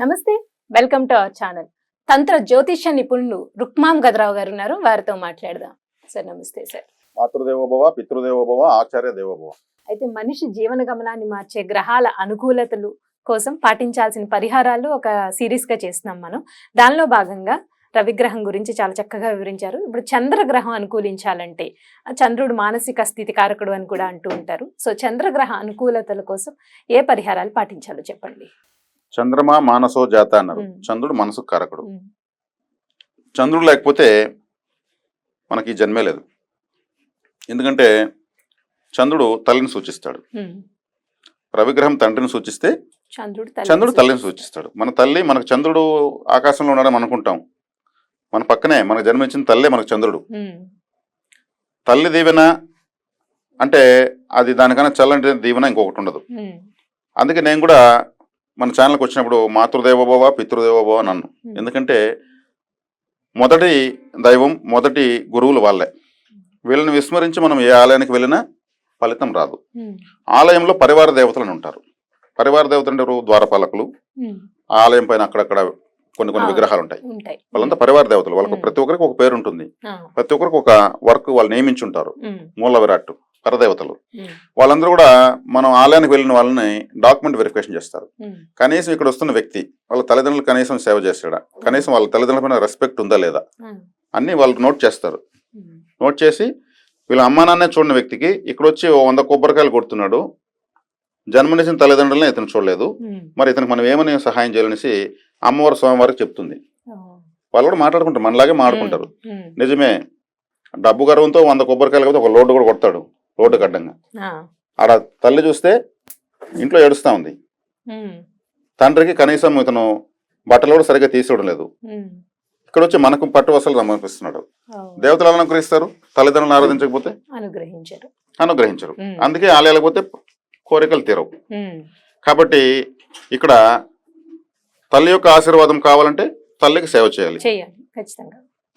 నమస్తే welcome to our channel. తంత్ర జ్యోతిష్య నిపుణులు రుక్మాం గదరావు గారు ఉన్నారు వారితో మాట్లాడదాం. సార్ నమస్తే సార్. మాతృదేవోభవ పితృదేవోభవ ఆచార్య దేవోభవ. అయితే మనిషి జీవన గమనాన్ని మార్చే గ్రహాల అనుకూలతలు కోసం పాటించాల్సిన పరిహారాలు ఒక సిరీస్గా చేస్తున్నాం మనం. దానిలో భాగంగా రవిగ్రహం గురించి చాలా చక్కగా వివరించారు. ఇప్పుడు చంద్రగ్రహం అనుకూలించాలంటే చంద్రుడు మానసిక స్థితి కారకుడు అని కూడా అంటూ ఉంటారు. సో చంద్రగ్రహ అనుకూలతల కోసం ఏ పరిహారాలు పాటించాలో చెప్పండి. చంద్రమా మానసో జాత అన్నారు. చంద్రుడు మనసు కారకుడు. చంద్రుడు లేకపోతే మనకి జన్మే లేదు. ఎందుకంటే చంద్రుడు తల్లిని సూచిస్తాడు. రవిగ్రహం తండ్రిని సూచిస్తే చంద్రుడు చంద్రుడు తల్లిని సూచిస్తాడు. మన తల్లి మనకు చంద్రుడు ఆకాశంలో ఉన్నాడని అనుకుంటాం. మన పక్కనే మనకు జన్మించిన తల్లే మనకు చంద్రుడు. తల్లి దీవెన అంటే అది దానికన్నా చల్లంటి దీవెన ఇంకొకటి ఉండదు. అందుకే నేను కూడా మన ఛానల్కి వచ్చినప్పుడు మాతృదేవోభవ పితృదేవోభవ అని అన్నాను ఉమ్. ఎందుకంటే మొదటి దైవం మొదటి గురువులు వాళ్ళే. వీళ్ళని విస్మరించి మనం ఏ ఆలయానికి వెళ్ళినా ఫలితం రాదు. ఉమ్, ఆలయంలో పరివార దేవతలను ఉంటారు. పరివార దేవతలు అంటే? ద్వారపాలకులు. ఆ ఆలయం పైన అక్కడక్కడ కొన్ని కొన్ని. విగ్రహాలు ఉంటాయి. వాళ్ళంతా పరివార దేవతలు. వాళ్ళకు. ప్రతి ఒక్కరికి ఒక పేరు ఉంటుంది. ప్రతి ఒక్కరికి ఒక వర్క్ వాళ్ళు నియమించి ఉంటారు ఉమ్, మూల విరాట్. పరదేవతలు. వాళ్ళందరూ కూడా మనం ఆలయానికి వెళ్ళిన వాళ్ళని డాక్యుమెంట్ వెరిఫికేషన్ చేస్తారు. కనీసం ఇక్కడ వస్తున్న వ్యక్తి వాళ్ళ తల్లిదండ్రులు కనీసం సేవ చేస్తాడా? కనీసం వాళ్ళ తల్లిదండ్రుల పైన రెస్పెక్ట్ ఉందా లేదా? అన్ని వాళ్ళు నోట్ చేస్తారు. నోట్ చేసి వీళ్ళ అమ్మా నాన్నే చూడని వ్యక్తికి ఇక్కడ వచ్చి వంద కొబ్బరికాయలు కొడుతున్నాడు. జన్మనిచ్చిన తల్లిదండ్రులని ఇతను చూడలేదు. మరి ఇతనికి మనం ఏమని సహాయం చేయాలనేసి అమ్మవారి స్వామివారికి చెప్తుంది. వాళ్ళు కూడా మాట్లాడుకుంటారు. మనలాగే మాట్లాడుకుంటారు. నిజమే. డబ్బు గర్వంతో వంద కొబ్బరికాయలు కాబట్టి ఒక లోటు కూడా కొడతాడు. రోడ్డు గడ్డంగా ఆ, ఆడ తల్లి చూస్తే ఇంట్లో ఏడుస్తా ఉంది. తండ్రికి కనీసం ఇతను బట్టలు కూడా సరిగ్గా తీసుకోవడం లేదు ఇక్కడ వచ్చి మనకు పట్టు వసలు సమర్పిస్తున్నాడు దేవతలు అనుగ్రహిస్తారు? తల్లిదండ్రులను ఆరాధించకపోతే? అనుగ్రహించారు. అనుగ్రహించరు. అందుకే ఆలయాలకు పోతే కోరికలు తీరవు. కాబట్టి ఇక్కడ తల్లి యొక్క ఆశీర్వాదం కావాలంటే తల్లికి సేవ చేయాలి.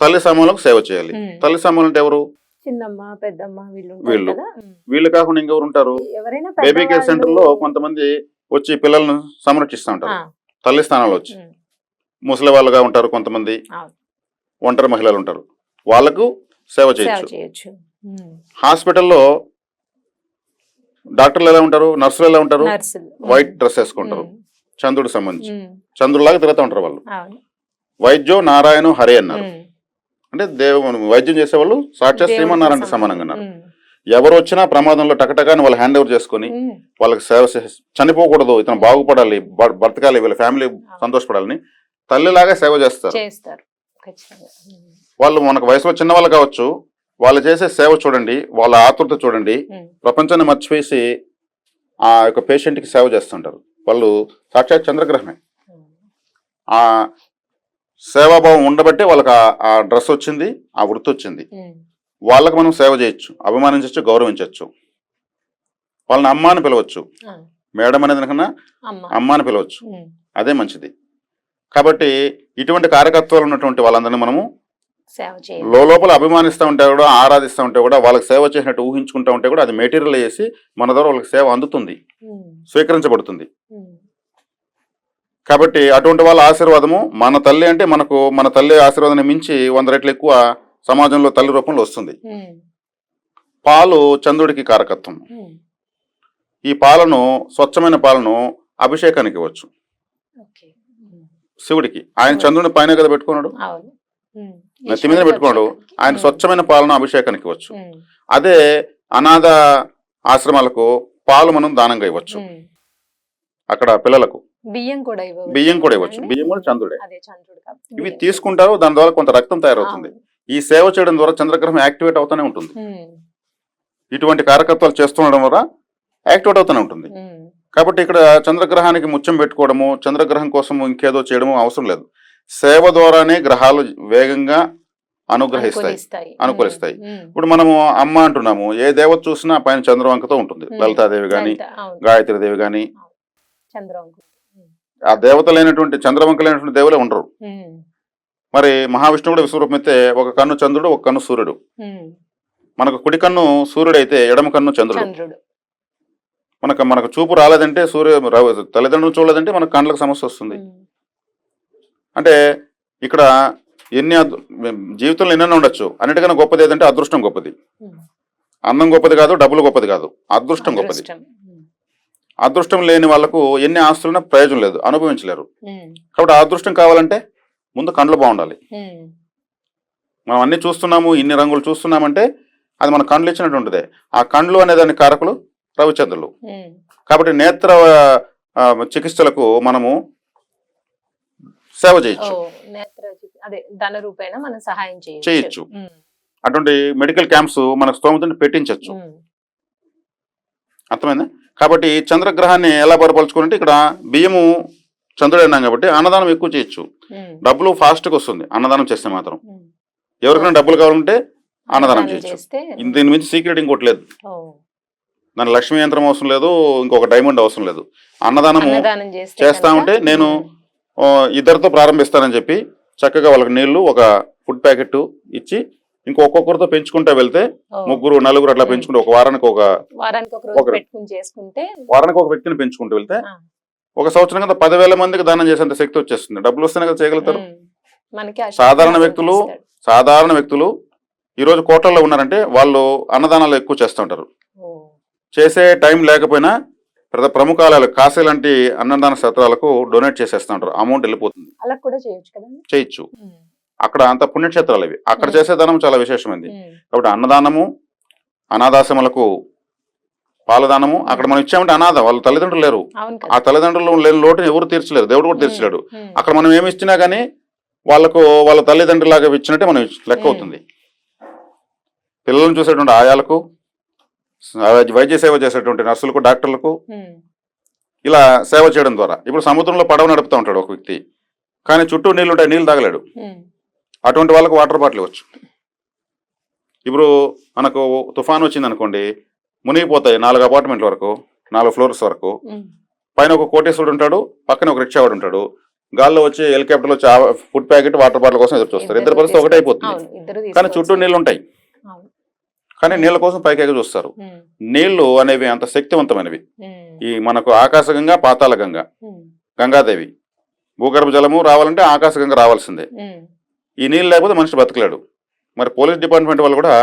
తల్లి సమూలకు సేవ చేయాలి. తల్లి సమూలం అంటే ఎవరు? చిన్నమ్మ పెద్దమ్మ వీళ్ళు వీళ్ళు. కాకుండా ఇంకెవరు ఉంటారు ఎవరైనా బేబీ కేర్ సెంటర్లో కొంతమంది వచ్చి పిల్లలను సంరక్షిస్తూ ఉంటారు. తల్లి స్థానాలు వచ్చి. ముసలి వాళ్ళుగా ఉంటారు కొంతమంది. ఒంటరి మహిళలు ఉంటారు. వాళ్ళకు సేవ చేయొచ్చు. హాస్పిటల్లో డాక్టర్లు ఎలా ఉంటారు? నర్సులు ఎలా ఉంటారు? వైట్ డ్రెస్ వేసుకుంటారు. చంద్రుడికి సంబంధించి. చంద్రులాగా తిరుగుతూ ఉంటారు వాళ్ళు. వైద్యో నారాయణ హరి అన్నారు. అంటే దేవ వైద్యం చేసేవాళ్ళు సాక్షాత్ శ్రీమన్నారాయణ సమానం. సమానంగా ఉన్నారు. ఎవరు వచ్చినా ప్రమాదంలో టకటకాని వాళ్ళు హ్యాండ్ ఓవర్ చేసుకొని వాళ్ళకి సేవ చనిపోకూడదు ఇతను బాగుపడాలి బ్రతకాలి వీళ్ళ ఫ్యామిలీ సంతోషపడాలని తల్లిలాగా సేవ చేస్తారు. వాళ్ళు మనకు వయసులో చిన్న వాళ్ళు కావచ్చు వాళ్ళు చేసే సేవ చూడండి వాళ్ళ ఆతృత చూడండి ప్రపంచాన్ని మర్చిపోసి ఆ యొక్క పేషెంట్కి సేవ చేస్తుంటారు. వాళ్ళు సాక్షాత్ చంద్రగ్రహమే. సేవాభావం ఉండబట్టే వాళ్ళకి ఆ- డ్రెస్ వచ్చింది ఆ వృత్తి వచ్చింది. వాళ్ళకి మనం సేవ చేయొచ్చు అభిమానించవచ్చు గౌరవించవచ్చు వాళ్ళని అమ్మ అని పిలవచ్చు. మేడం అనేది కన్నా అమ్మ. అని పిలవచ్చు. అదే మంచిది. కాబట్టి ఇటువంటి కార్యకర్తలు ఉన్నటువంటి వాళ్ళందరినీ మనము లోపల అభిమానిస్తూ ఉంటే కూడా ఆరాధిస్తూ ఉంటే కూడా వాళ్ళకి సేవ చేసినట్టు ఊహించుకుంటూ ఉంటే కూడా అది మెటీరియల్ చేసి మన ద్వారా వాళ్ళకి సేవ అందుతుంది. స్వీకరించబడుతుంది. కాబట్టి అటువంటి వాళ్ళ ఆశీర్వాదము మన తల్లి అంటే మనకు మన తల్లి ఆశీర్వాదాన్ని మించి వంద రెట్లు ఎక్కువ సమాజంలో తల్లి రూపంలో వస్తుంది. ఉమ్, పాలు చంద్రుడికి కారకత్వం. ఉమ్, ఈ పాలను స్వచ్ఛమైన పాలను అభిషేకానికి ఇవ్వచ్చు. శివుడికి. ఆయన చంద్రుని పైన కదా పెట్టుకున్నాడు? నెత్తి మీద పెట్టుకున్నాడు. ఆయన స్వచ్ఛమైన పాలను అభిషేకానికి ఇవ్వచ్చు. అదే అనాథ ఆశ్రమాలకు పాలు మనం దానంగా ఇవ్వచ్చు. అక్కడ పిల్లలకు. బియ్యం కూడా ఇవ్వవచ్చు బియ్యం కూడా ఇవ్వచ్చు? బియ్యం కూడా చంద్రుడే. ఇవి. తీసుకుంటారు దాని ద్వారా కొంత రక్తం తయారవుతుంది. ఈ సేవ చేయడం ద్వారా చంద్రగ్రహం యాక్టివేట్ అవుతూనే ఉంటుంది. ఇటువంటి కార్యకర్తలు చేస్తుండడం వల్ల యాక్టివేట్ అవుతూనే ఉంటుంది. కాబట్టి ఇక్కడ చంద్రగ్రహానికి ముత్యం పెట్టుకోవడము చంద్రగ్రహం కోసం ఇంకేదో చేయడము అవసరం లేదు. సేవ ద్వారానే గ్రహాలు వేగంగా అనుగ్రహిస్తాయి. అనుకూలిస్తాయి. ఇప్పుడు మనము అమ్మ అంటున్నాము ఏ దేవత చూసినా పైన చంద్రవంకతో ఉంటుంది. లలితాదేవి గాని గాయత్రి గాని. చంద్రవంకు ఆ దేవత లేనటువంటి చంద్రవంక లేనటువంటి దేవులే ఉండరు. మరి మహావిష్ణువు కూడా విశ్వరూపం అయితే ఒక కన్ను చంద్రుడు ఒక కన్ను సూర్యుడు. మనకు కుడి కన్ను సూర్యుడు అయితే ఎడమ కన్ను చంద్రుడు. మనకు మనకు చూపు రాలేదంటే సూర్య తల్లిదండ్రులు చూడలేదంటే మనకు కళ్ళకు సమస్య వస్తుంది. అంటే ఇక్కడ ఎన్ని జీవితంలో ఎన్నెన్నో ఉండొచ్చు. అన్నిటికన్నా గొప్పది ఏదంటే అదృష్టం గొప్పది. అందం గొప్పది కాదు డబ్బులు గొప్పది కాదు. అదృష్టం గొప్పది. అదృష్టం. లేని వాళ్ళకు ఎన్ని ఆస్తులున్నా ప్రయోజనం లేదు అనుభవించలేరు. కాబట్టి అదృష్టం కావాలంటే ముందు కండ్లు బాగుండాలి. మనం అన్ని చూస్తున్నాము ఇన్ని రంగులు చూస్తున్నామంటే అది మన కండ్లు ఇచ్చినట్టు ఉంటుంది ఆ కండ్లు అనే దాని కారకులు రవిచంద్రులు. కాబట్టి నేత్ర చికిత్సలకు మనము సేవ చేయొచ్చు చేయొచ్చు. అటువంటి మెడికల్ క్యాంప్స్ మనకు స్తోమతని పెట్టించవచ్చు. అర్థమైందా? కాబట్టి చంద్రగ్రహాన్ని ఎలా బలపరచుకోవాలంటే ఇక్కడ బియ్యము చంద్రుడు అన్నాం కాబట్టి అన్నదానం ఎక్కువ చేయొచ్చు. డబ్బులు ఫాస్ట్గా వస్తుంది. అన్నదానం చేస్తే మాత్రం. ఎవరికైనా డబ్బులు కావాలంటే అన్నదానం దానం చేయొచ్చు. దీని మించి సీక్రెట్ ఇంకోటి లేదు. దాని లక్ష్మీ యంత్రం అవసరం లేదు ఇంకొక డైమండ్ అవసరం లేదు. అన్నదానము అన్నదానం చేస్తే ఉంటే నేను ఇద్దరితో ప్రారంభిస్తానని చెప్పి చక్కగా వాళ్ళకి నీళ్ళు ఒక ఫుడ్ ప్యాకెట్ ఇచ్చి ఇంకో ఒక్కొక్కరితో పెంచుకుంటూ వెళ్తే ముగ్గురు నలుగురు అట్లా. పెంచుకుంటే ఒక వారానికి ఒక వారానికి ఒక వ్యక్తిని పెంచుకుంటూ వెళ్తే. ఒక సంవత్సరం కదా పదివేల మందికి దానం చేసేంత శక్తి వచ్చేస్తుంది. డబ్బులు వస్తేనే కదా చేయగలుగుతారు. సాధారణ వ్యక్తులు. సాధారణ వ్యక్తులు ఈ రోజు కోట్లలో ఉన్నారంటే వాళ్ళు అన్నదానాలు ఎక్కువ చేస్తుంటారు చేసే టైం లేకపోయినా ప్రతి ప్రముఖాలయాలు కాశీ లాంటి అన్నదాన సత్రాలకు డొనేట్ చేసేస్తూ ఉంటారు. అమౌంట్ వెళ్ళిపోతుంది. అలా కూడా చేయొచ్చు. అక్కడ అంత పుణ్యక్షేత్రాలు ఇవి అక్కడ Hmm. చేసే దానం చాలా విశేషమైంది ఉమ్. కాబట్టి అన్నదానము అనాథాశ్రమాలకు పాలదానము అక్కడ మనం ఇచ్చామంటే అనాథ వాళ్ళ తల్లిదండ్రులు లేరు ఆ తల్లిదండ్రులు లేని లోటుని ఎవరు తీర్చలేరు దేవుడు కూడా తీర్చలేడు. ఉమ్. అక్కడ మనం ఏమి ఇచ్చినా కానీ వాళ్ళకు వాళ్ళ తల్లిదండ్రులాగా ఇచ్చినట్టే మనం లెక్క Hmm. అవుతుంది పిల్లలను చూసేటువంటి ఆయాలకు వైద్య సేవ చేసేటువంటి నర్సులకు డాక్టర్లకు. ఇలా సేవ చేయడం ద్వారా ఇప్పుడు సముద్రంలో పడవ నడుపుతూ ఉంటాడు ఒక వ్యక్తి కానీ చుట్టూ నీళ్ళు ఉంటాయి నీళ్ళు తాగలేడు. అటువంటి వాళ్ళకు వాటర్ బాటిల్ ఇవ్వచ్చు ఇప్పుడు మనకు తుఫాన్ వచ్చింది అనుకోండి మునిగిపోతాయి నాలుగు అపార్ట్మెంట్ల వరకు నాలుగు ఫ్లోర్స్ వరకు. పైన ఒక కోటేశ్వరుడు ఉంటాడు పక్కన ఒక రిక్షావాడు ఉంటాడు గాల్లో వచ్చి హెలికాప్టర్ వచ్చి ఫుడ్ ప్యాకెట్ వాటర్ బాటిల్ కోసం ఎదురు చూస్తారు ఇద్దరు పరిస్థితి ఒకటే అయిపోతుంది కానీ. చుట్టూ నీళ్ళు ఉంటాయి. కానీ నీళ్ళ కోసం పైకి ఎగ చూస్తారు. నీళ్ళు అనేవి అంత శక్తివంతమైనవి. ఈ మనకు ఆకాశగంగా పాతాళ గంగ. గంగాదేవి భూగర్భ జలము రావాలంటే ఆకాశగంగా రావాల్సిందే. ఈ నీళ్ళు లేకపోతే మనిషి బతకలేడు మరి పోలీస్ డిపార్ట్మెంట్ వాళ్ళు కూడా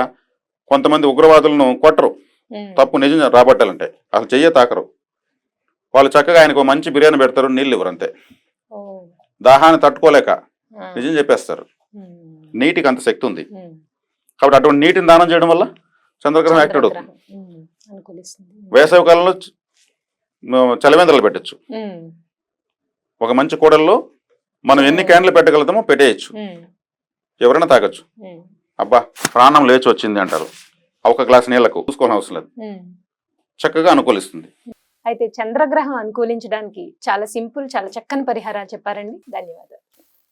కొంతమంది ఉగ్రవాదులను కొట్టరు. తప్పు నిజం రాబట్టాలంటే అసలు చెయ్యే తాకరు వాళ్ళు చక్కగా ఆయనకు మంచి బిర్యానీ పెడతారు నీళ్ళు ఇవ్వరు అంతే. దాహాన్ని తట్టుకోలేక. నిజం చెప్పేస్తారు. నీటికి అంత శక్తి ఉంది. కాబట్టి అటువంటి నీటిని దానం చేయడం వల్ల చంద్రగ్రహం యాక్టివ్ అవుతుంది వేసవి కాలంలో చలివేంద్రాలు పెట్టచ్చు. ఒక మంచి కూడల్లో మనం ఎన్ని క్యాన్లు పెట్టగలుగుతామో పెట్టేయచ్చు. ఎవరైనా తాగొచ్చు. అబ్బా ప్రాణం లేచి వచ్చింది అంటారు. ఒక గ్లాస్ నీళ్ళకు చూసుకోని అవసరం లేదు. చక్కగా అనుకూలిస్తుంది. అయితే చంద్రగ్రహం అనుకూలించడానికి చాలా సింపుల్ చాలా చక్కని పరిహారాలు చెప్పారండి. ధన్యవాదాలు.